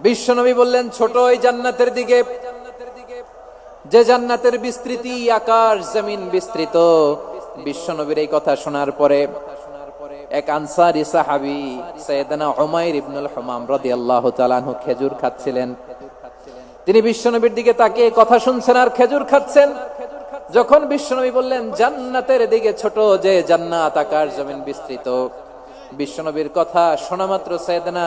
বিশ্বনবী বললেন, ছোট ওই জান্নাতের দিকে। যে জান্নাতের বিস্তৃতি আকাশ জমিন বিস্তৃত। বিশ্বনবীর এই কথা শোনার পরে এক আনসারি সাহাবি সৈয়দনা উমাইর ইবনুল হুমাম রাদিয়াল্লাহু তাআলা আনহু খেজুর খাচ্ছিলেন। তিনি বিশ্বনবীর দিকে তাকিয়ে কথা শুনছেন আর খেজুর খাচ্ছেন। যখন বিশ্বনবী বললেন, জান্নাতের দিকে ছোট যে জান্নাত আকাশ জমিন বিস্তৃত। বিশ্বনবীর কথা শোনা মাত্র সৈয়দনা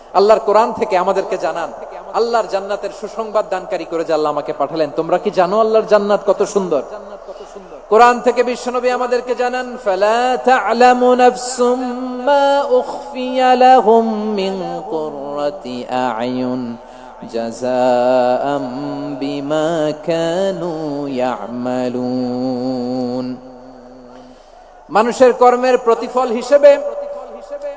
আল্লাহর কোরআন থেকে আমাদেরকে জানান। আল্লাহর জান্নাতের সুসংবাদ দানকারী করে যে আল্লাহ আমাকে পাঠালেন। তোমরা কি জানো আল্লাহর জান্নাত কত সুন্দর? কোরআন থেকে বিশ্বনবী আমাদেরকে জানান আ'য়ুন মানুষের কর্মের প্রতিফল হিসেবে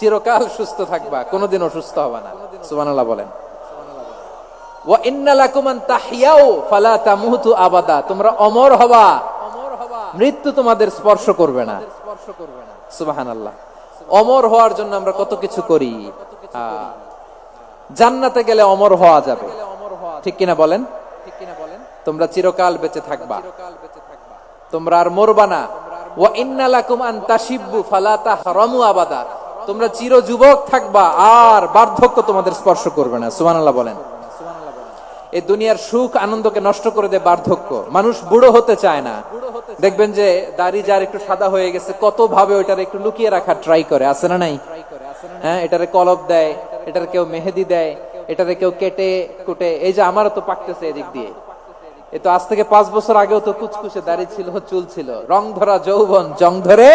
চিরকাল সুস্থ থাকবা কোনোদিন অসুস্থ হবা না। সুবহানাল্লাহ বলেন। জান্নাতে গেলে অমর হওয়া যাবে। ঠিক কিনা বলেন? তোমরা চিরকাল বেঁচে থাকবা। তোমরা আর মরবা না। ওয়া ইন্না লাকুম আন তাশিব্বু আবাদা। তোমরা চির যুবক থাকবা, আর বার্ধক্য তোমাদের স্পর্শ করবে না। সুবহানাল্লাহ বলেন। এই দুনিয়ার সুখ আনন্দকে নষ্ট করে দেয় বার্ধক্য। মানুষ বুড়ো হতে চায় না। দেখবেন যে দাড়ি যার একটু সাদা হয়ে গেছে, কত ভাবে ওইটার একটু লুকিয়ে রাখার ট্রাই করে। আছে না নাই? হ্যাঁ এটারে কলব দেয়, এটার কেউ মেহেদি দেয়, এটারে কেউ কেটে কুটে, এই যে আমারও তো পাকতেছে এদিক দিয়ে। এ তো আজ থেকে পাঁচ বছর আগেও তো কুচকুচে দাড়ি ছিল, চুল ছিল। রং ধরা যৌবন, জং ধরে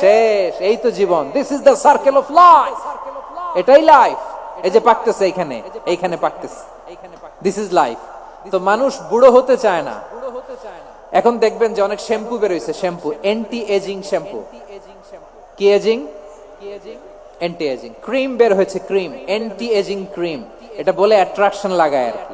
শেষ। এই তো জীবন। This is the circle of life এটাই লাইফ এই যে পাকতেছে এইখানে এইখানে পাকতেছে। দিস ইজ লাইফ তো মানুষ বুড়ো হতে চায় না। এখন দেখবেন যে অনেক শ্যাম্পু বেরোইছে, শ্যাম্পু। Anti ageing shampoo. কি এজিং অ্যান্টি এজিং ক্রিম বের হয়েছে ক্রিম অ্যান্টি এজিং ক্রিম এটা বলে অ্যাট্রাকশন লাগায় আর কি।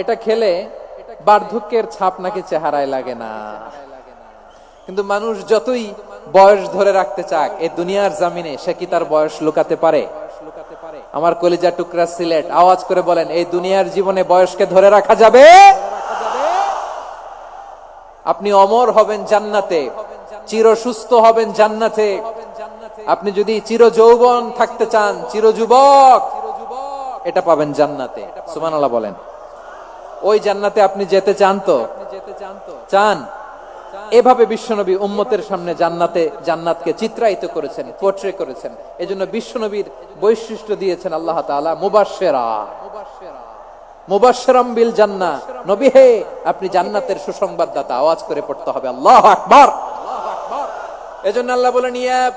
এটা খেলে বার্ধক্যের ছাপ নাকি চেহারায় লাগে না। কিন্তু মানুষ যতই বয়স ধরে রাখতে চাক এই দুনিয়ার জামিনে সে কি তার বয়স লুকাতে পারে? আমার কলিজা টুকরা সিলেট, আওয়াজ করে বলেন, এই দুনিয়ার জীবনে বয়সকে ধরে রাখা যাবে? আপনি অমর হবেন জান্নাতে, চির সুস্থ হবেন জান্নাতে। আপনি যদি চির যৌবন থাকতে চান, চির যুবক, এটা পাবেন জান্নাতে। সুবহানাল্লাহ বলেন। ওই জান্নাতে আপনি যেতে চান তো? চান। এভাবে বিশ্বনবী উম্মতের সামনে জান্নাতে, জান্নাতকে চিত্রায়িত করেছেন পোট্রে করেছেন। এজন্য বিশ্বনবীর বৈশিষ্ট্য দিয়েছেন আল্লাহ তাআলা, মুবাশশিরা। মুবাশশিরাম বিল জান্নাহ। নবী হে, আপনি জান্নাতের সুসংবাদদাতা, আওয়াজ করে পড়তে হবে। আল্লাহু আকবার। এজন্য আল্লাহ বলেন, ইয়া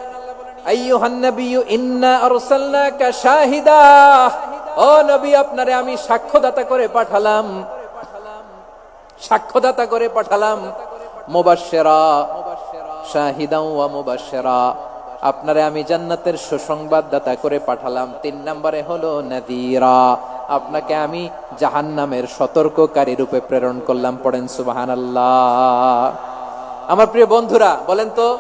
নবী, আপনারে আমি সাক্ষ্যদাতা করে পাঠালাম। সাক্ষ্যদাতা করে পাঠালাম। মুবাশশিরা, শাহিদাও মুবাশশিরা। আপনারে আমি জান্নাতের সুসংবাদদাতা করে পাঠালাম। তিন নম্বরে হলো নাদিরা আপনাকে আমি জাহান্নামের সতর্ককারী রূপে প্রেরণ করলাম। পড়েন সুবহানাল্লাহ। আমার প্রিয় বন্ধুরা, বলেন তো?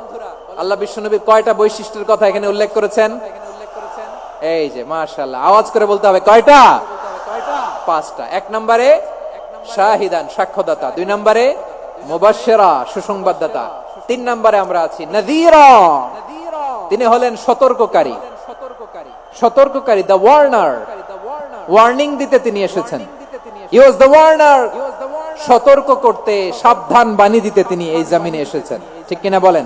আল্লাহ বিশ্বনবী কয়টা বৈশিষ্ট্যের কথা এখানে উল্লেখ করেছেন? এই যে, মাশাআল্লাহ, আওয়াজ করে বলতে হবে কয়টা? পাঁচটা। এক নম্বরে শাহিদান, সাক্ষ্যদাতা। দুই নম্বরে মুবাশশিরা, সুসংবাদদাতা। তিন নম্বরে আমরা আছি নাযীরা। তিনি হলেন সতর্ককারী। সতর্ককারী দ্য ওয়ার্নার ওয়ার্নিং দিতে তিনি এসেছেন। হি দ্য ওয়ার্নার সতর্ক করতে সাবধান বাণী দিতে তিনি এই জামিনে এসেছেন। ঠিক কিনা বলেন?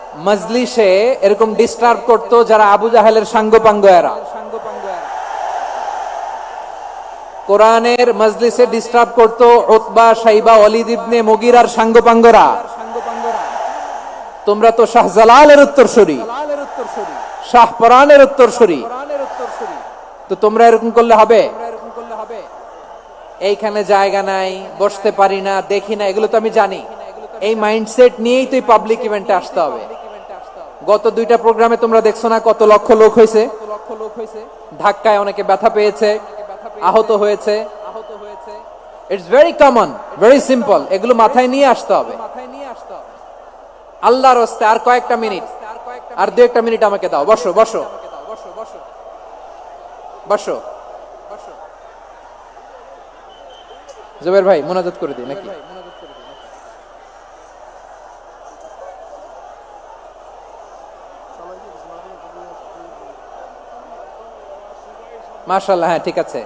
মজলিসে এরকম ডিস্টার্ব করতো যারা আবু জাহেলের সাঙ্গপাঙ্গ এরা। কোরআনের মজলিসে ডিস্টার্ব করতো ওতবা সাইবা অলিদ ইবনে মুগিরার সাঙ্গপাঙ্গরা। তোমরা তো শাহজালালের উত্তরসূরি। শাহ পরানের উত্তরসূরি। তো তোমরা এরকম করলে হবে? এইখানে জায়গা নাই, বসতে পারি না, দেখি না, এগুলো তো আমি জানি। এই মাইন্ডসেট নিয়েই তুই পাবলিক ইভেন্টে আসতে হবে। গত দুইটা প্রোগ্রামে তোমরা দেখছ না কত লক্ষ লোক হয়েছে? ধাক্কায় অনেকে ব্যথা পেয়েছে, আহত হয়েছে। It's very common very simple এগুলো মাথায় নিয়ে আসতে হবে। আল্লাহর হস্তে আর কয়েকটা মিনিট। আর দু একটা মিনিট আমাকে দাও। বসো বসো। বসো। জুবের ভাই, মোনাজাত করে দিই নাকি? মাশাল্লাহ হ্যাঁ ঠিক আছে।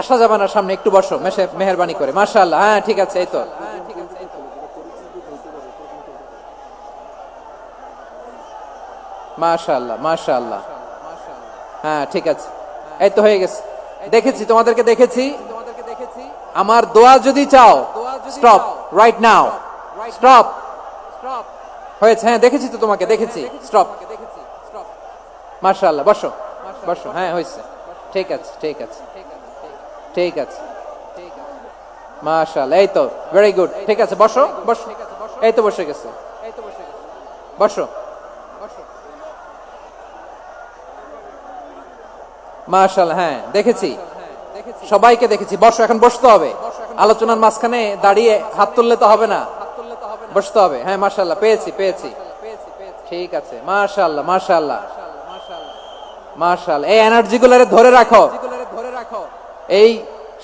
আসা যাবে না সামনে একটু বসো মেশে মেহরবানি করে। মাশাল্লাহ হ্যাঁ ঠিক আছে এই তো। মাশাল্লাহ মাশাল্লাহ হ্যাঁ ঠিক আছে। এই তো হয়ে গেছে। দেখেছি তোমাদেরকে দেখেছি। আমার দোয়া যদি চাও স্টপ রাইট নাও স্টপ হয়েছে হ্যাঁ দেখেছি তো তোমাকে, দেখেছি। স্টপ মাশাআল্লাহ, বসো। বসো হ্যাঁ হয়েছে। ঠিক আছে ঠিক আছে। ঠিক আছে। মাশাআল্লাহ, এই তো ভেরি গুড ঠিক আছে, বসো বসো। এই তো বসে গেছে। বসো। মাশাআল্লাহ হ্যাঁ দেখেছি। সবাইকে দেখেছি। বসো, এখন বসতে হবে। আলোচনার মাঝখানে দাঁড়িয়ে হাত তুললে তো হবে না। বসতে হবে। হ্যাঁ মাশাআল্লাহ, পেয়েছি পেয়েছি। ঠিক আছে, মাশাআল্লাহ মাশাআল্লাহ। মাশাআল্লাহ, এই এনার্জি গুলারে ধরে রাখো। এই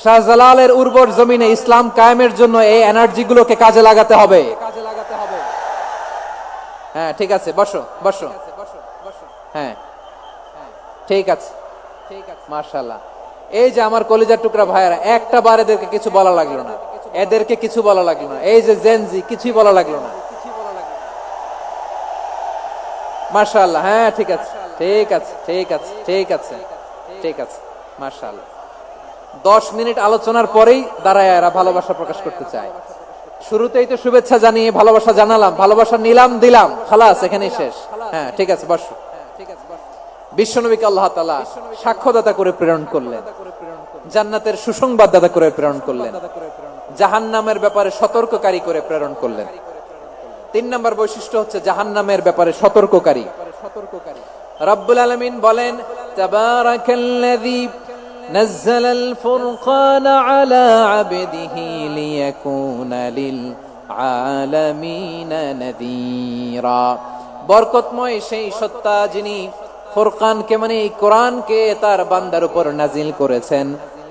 শাহজালালের উর্বর জমিনে ইসলাম কায়েমের জন্য এই এনার্জি গুলোকে কাজে লাগাতে হবে। হ্যাঁ ঠিক আছে, বসো বসো। হ্যাঁ ঠিক আছে, মাশাআল্লাহ। এই যে আমার কলিজার টুকরা ভাইয়েরা, একটা বার এদেরকে কিছু বলা লাগল না। এদেরকে কিছু বলা লাগল না। এই যে জেনজি কিছুই বলা লাগল না। হ্যাঁ ঠিক আছে ঠিক আছে ঠিক আছে ঠিক আছে ঠিক আছে দশ মিনিট আলোচনার পরেই দাঁড়ায় এরা ভালোবাসা প্রকাশ করতে চায়। শুরুতেই তো শুভেচ্ছা জানিয়ে ভালোবাসা জানালাম, ভালোবাসা নিলাম, দিলাম, খালাস, এখানেই শেষ। হ্যাঁ ঠিক আছে, বসো। বিশ্বনবীকে আল্লাহ তালা সাক্ষ্যদাতা করে প্রেরণ করলেন। জান্নাতের সুসংবাদদাতা করে প্রেরণ করলেন। জাহান নামের ব্যাপারে সতর্ককারী করে প্রেরণ করলেন তিন নম্বর বৈশিষ্ট্য হচ্ছে জাহান নামের ব্যাপারে সতর্ককারী রব্বুল আলমিন বলেন তাবারাকাল্লাযী نزل الفرقان على عبده ليكون للعالمين نذيرا বরকতময় সেই সত্তা যিনি ফুরকানকে মানে এই কোরআনকে তার বান্দার উপর নাজিল করেছেন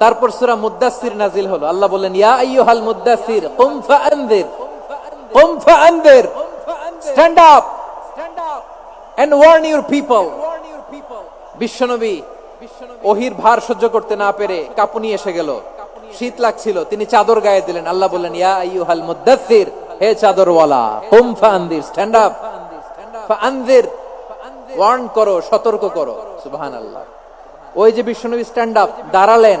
তারপর সুরা মুদ্দাসসির নাজিল হলো। আল্লাহ বললেন ওহির ভার সহ্য করতে না পেরে কাঁপুনি এসে গেল। শীত লাগছিল, তিনি চাদর গায়ে দিলেন। আল্লাহ বললেন হে চাদরওয়ালা, কুম স্ট্যান্ড আপ ওয়ার্ন করো, সতর্ক করো। সুবহানাল্লাহ। ওই যে বিশ্বনবী স্ট্যান্ড আপ দাঁড়ালেন।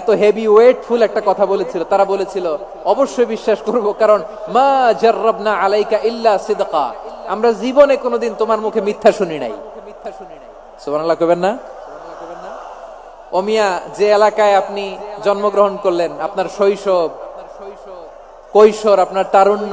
এত হেভি ওয়েটফুল একটা কথা বলেছিল। তারা বলেছিল, অবশ্যই বিশ্বাস করব, কারণ মা জাররাবনা আলাইকা ইল্লা সিদকা। আমরা জীবনে কোনোদিন তোমার মুখে মিথ্যা শুনি নাই। সুবহানাল্লাহ কবেন না? ওমিয়া যে এলাকায় আপনি জন্মগ্রহণ করলেন, আপনার শৈশব, কৈশোর, আপনার তারুণ্য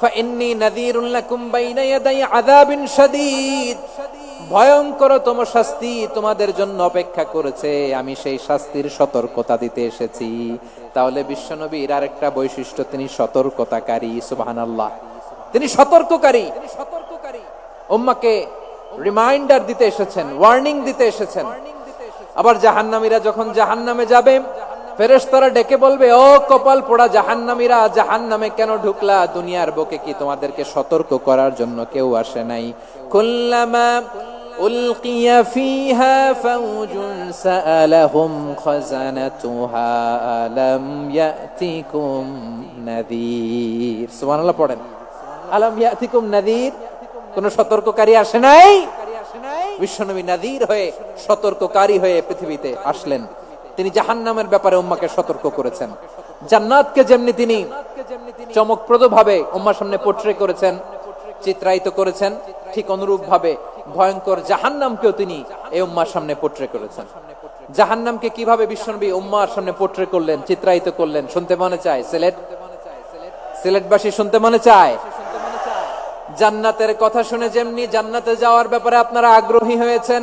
ফাইন্নি নাদিরুল্লাহ শাস্তি তোমাদের জন্য অপেক্ষা করেছে, আমি সেই শাস্তির সতর্কতা দিতে এসেছি। তাহলে বিশ্বনবীর আর একটা বৈশিষ্ট্য, তিনি সতর্কতাকারী সুবাহ আল্লাহ তিনি সতর্ককারী সতর্ককারী। উম্মাকে রিমাইন্ডার দিতে এসেছেন, ওয়ার্নিং দিতে এসেছেন। আবার জাহান্নামীরা যখন জাহান্নামে যাবে ফেরেশতারা ডেকে বলবে, ও কপাল পোড়া জাহান্নামীরা, জাহান্নামে কেন ঢুকলা? দুনিয়ার বুকে কি তোমাদেরকে সতর্ক করার জন্য কেউ আসে নাই? কুল্লামা পড়েন। সতর্ককারী আসে নাই? বিশ্বনবী নাযীর হয়ে সতর্ককারী হয়ে পৃথিবীতে আসলেন। তিনি জাহান্নামের ব্যাপারে উম্মাকে সতর্ক করেছেন। জান্নাতকে যেমনি তিনি চমকপ্রদ ভাবে উম্মার সামনে পোট্রে করেছেন, চিত্রায়িত করেছেন, ঠিক অনুরূপ ভাবে ভয়ঙ্কর জাহান্নামকেও তিনি এই উম্মার সামনে পোট্রে করেছেন। জাহান্নামকে কীভাবে বিশ্বনবী উম্মার সামনে পোট্রে করলেন, চিত্রায়িত করলেন, শুনতে মনে চায়? সিলেট? সিলেটবাসী শুনতে মনে চায়? জান্নাতের কথা শুনে যেমনি জান্নাতে যাওয়ার ব্যাপারে আপনারা আগ্রহী হয়েছেন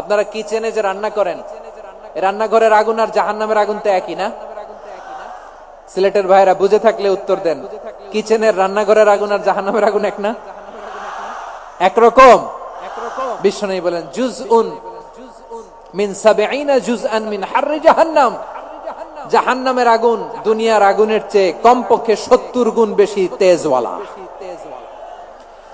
আপনারা কিচেনে যে রান্না করেন রান্নাঘরের আগুন আর জাহান্নামের আগুন তো একই না? সিলেটের ভাইরা বুঝে থাকলে উত্তর দেন, কিচেনের রান্নাঘরের আগুন আর জাহান্নামের আগুন এক না? একরকম। বিষ্ণু বলেন জুজ উন মিন সাবেইনা জুজ আন মিন হাররি জাহান্নাম। জাহান্নামের আগুন দুনিয়ার আগুনের চেয়ে কমপক্ষে সত্তর গুণ বেশি তেজওয়ালা।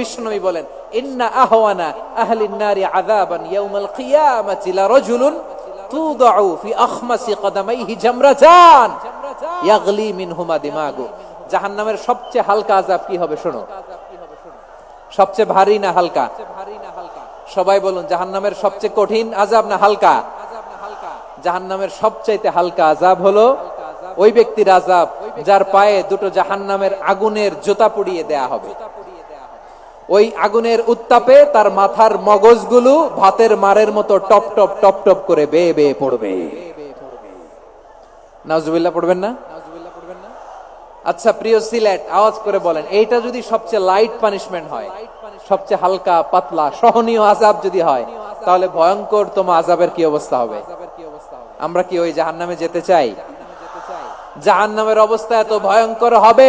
বিশ্বনবী বলেন, ইন্না আহওয়ানা আহলিন নারি আযাবান ইয়াউমাল কিয়ামাতি লা রাজুলুন তুদাউ ফি আখমাসি কদামাইহি জামরাতান ইয়াগলি মিনহুমা দিমাগু। জাহান্নামের সবচেয়ে হালকা আযাব কি হবে শোনো? সবচেয়ে ভারী না হালকা? সবাই বলুন, জাহান্নামের সবচেয়ে কঠিন আজাব না হালকা? জাহান্নামের সবচাইতে হালকা আজাব হলো ওই ব্যক্তির আজাব যার পায়ে দুটো জাহান্নামের আগুনের জোতা পুড়িয়ে দেয়া হবে। ওই আগুনের উত্তাপে তার মাথার মগজগুলো ভাতের মারের মতো টপ টপ টপ টপ করে বেয়ে বেয়ে পড়বে। নাজুবিল্লাহ পড়বেন না? আচ্ছা প্রিয় সিলেট, আওয়াজ করে বলেন, এইটা যদি সবচেয়ে লাইট পানিশমেন্ট হয়, সবচেয়ে হালকা, পাতলা, সহনীয় আজাব যদি হয়, তাহলে ভয়ঙ্কর তোমা আজাবের কি অবস্থা হবে? আমরা কি ওই জাহান্নামে যেতে চাই? জাহান্নামের অবস্থা এত ভয়ঙ্কর হবে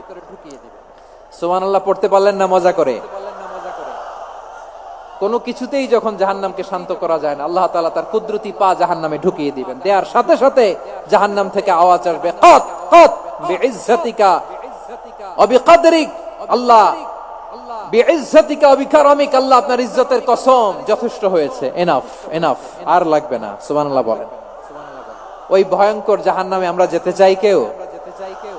সুবহানাল্লাহ, পড়তে পারলেন না, মজা করে। কোনো কিছুতেই যখন জাহান্নামকে শান্ত করা যায় না, আল্লাহ তাআলা তার কুদরতি পা জাহান্নামে ঢুকিয়ে দিবেন। দেওয়ার সাথে সাথে জাহান্নাম থেকে আওয়াজ আসবে আল্লাহ আল্লাহ আপনার ইজ্জতের কসম, যথেষ্ট হয়েছে এনাফ এনাফ আর লাগবে না। সুবহানাল্লাহ বলেন। ওই ভয়ঙ্কর জাহান্নামে আমরা যেতে চাই কেউ?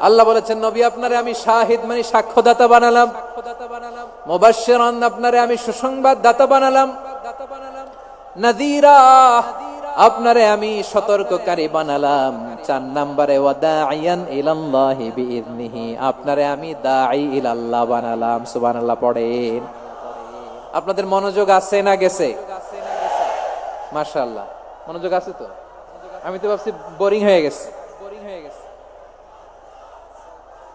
আল্লাহ বলেছেন, নবী, আপনারে আমি শাহিদ মানে সাক্ষ্যদাতা বানালাম। মুবাশশিরান, আপনারে আমি সুসংবাদ দাতা বানালাম। নাদিরা আপনারে আমি সতর্ককারী বানালাম। চার নাম্বারে আপনারে আমি বানালাম। সুবহানাল্লাহ, পড়েন। আপনাদের মনোযোগ আছে না গেছে? মাশাআল্লাহ। মনোযোগ আছে তো? আমি তো ভাবছি বোরিং হয়ে গেছে বোরিং হয়ে গেছে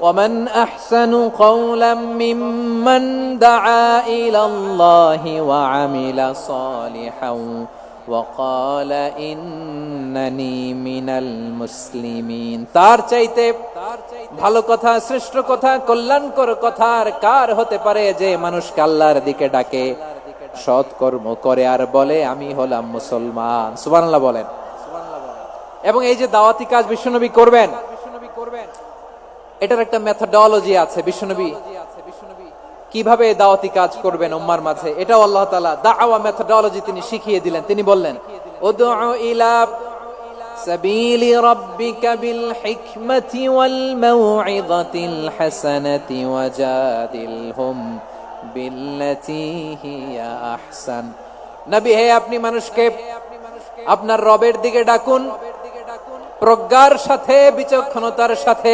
ومن أحسن قولا ممن دعا إلى الله وعمل صالحا وقال إنني من المسلمين তার চাইতে ভালো কথা শ্রেষ্ঠ কথা কল্যাণকর কথা আর কার হতে পারে যে মানুষকে আল্লাহর দিকে ডাকে সৎ কর্ম করে আর বলে আমি হলাম মুসলমান সুবহানাল্লাহ বলেন এবং এই যে দাওয়াতি কাজ বিশ্বনবী করবেন এটার একটা মেথডোলজি আছে, বিশ্বনবী। কীভাবে দাওয়াতি কাজ করবেন উম্মার মাঝে? এটাও আল্লাহ তাআলা দাওয়া মেথডোলজি তিনি শিখিয়ে দিলেন। তিনি বললেন বিল হিকমাতি ওয়াল মাউইযাতিল হাসানাতি ওয়াজাদিলহুম বিল্লাতি হিয়া আহসান। নবী, হে আপনি মানুষকে, আপনার রবের দিকে ডাকুন। প্রজ্ঞার সাথে, বিচক্ষণতার সাথে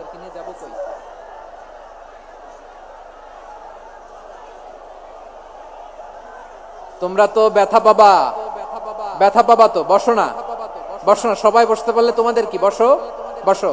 তোমরা তো ব্যথা পাবা। ব্যথা পাবা তো, বসো না। বসো না, সবাই বসতে পারলে তোমাদের কি? বসো বসো।